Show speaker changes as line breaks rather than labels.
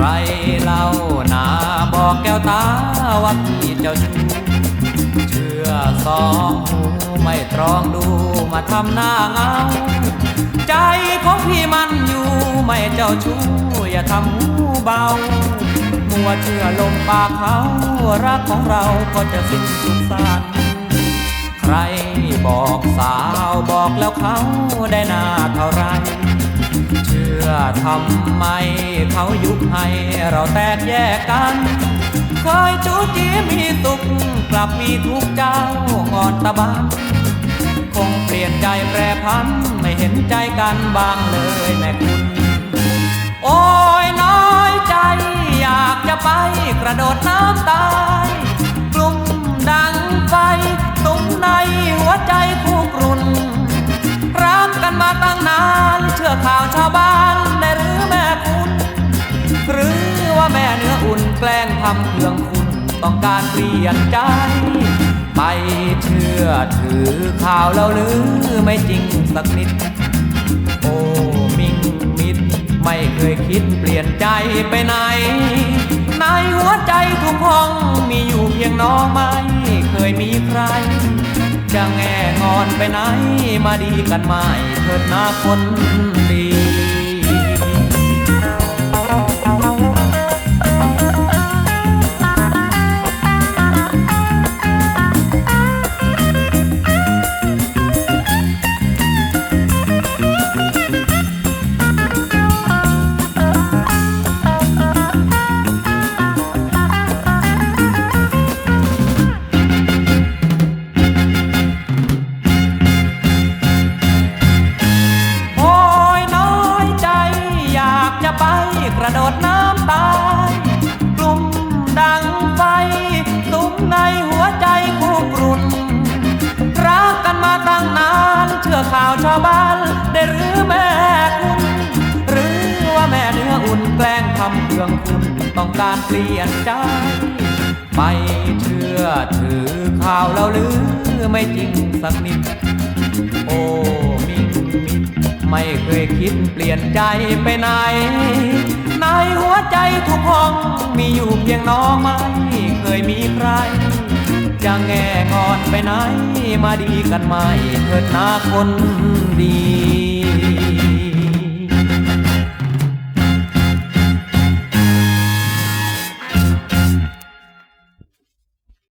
ใครเล่านาบอกแก้วตาว่าพี่เจ้าชู้เชื่อสองหูไม่ตรองดูมาทำหน้าเงาใจของพี่มันอยู่ไม่เจ้าชู้อย่าทำหูเบามัวเชื่อลมปากเขารักของเราก็จะสิ้นสุขสันใครบอกสาวบอกแล้วเขาได้หน้าเท่าไร ทำไมเขายุบให้เราแตกแยกกันเคยจูจีมีสุขกลับมีทุกเจ้าอ่อนตะบันคงเปลี่ยนใจแปรพันไม่เห็นใจกันบ้างเลยแม่คุณ โอ้ยน้อยใจ อยากจะไปกระโดดน้ำตายกลุ่มดังไฟตุ้มในหัวใจคู่กรุ่นรักกันมาตั้งนาน เชื่อข่าวชาวบ้าน ม่เนื้ออุ่นแกล้งทำเครื่องคุณต้องการเปลี่ยนใจ ไปเชื่อถือข่าวแล้วหรือไม่จริงสักนิด โอ้มิงมิดไม่เคยคิดเปลี่ยนใจไปไหน ในหัวใจทุกห้องมีอยู่เพียงน้องไม่เคยมีใคร จะแง่งอนไปไหนมาดีกันไหมเถิดหน้าคนดี กระโดดน้ำตายกลุ่มดังไฟสุมในหัวใจคู่กรุ่น รักกันมาตั้งนาน เชื่อข่าวชาวบ้าน ได้หรือแม่คุณหรือว่าแม่เนื้ออุ่นแกล้งทำเครื่องคุณต้องการเปลี่ยนใจ ไม่เชื่อถือข่าวแล้วหรือไม่จริงสักนิด โอ้มิงมิดไม่เคยคิดเปลี่ยนใจไปไหน ในหัวใจทุกห้องมีอยู่เพียงน้องไม่เคยมีใคร จะแง่งอนไปไหน มาดีกันไหมเถิดนาคนดี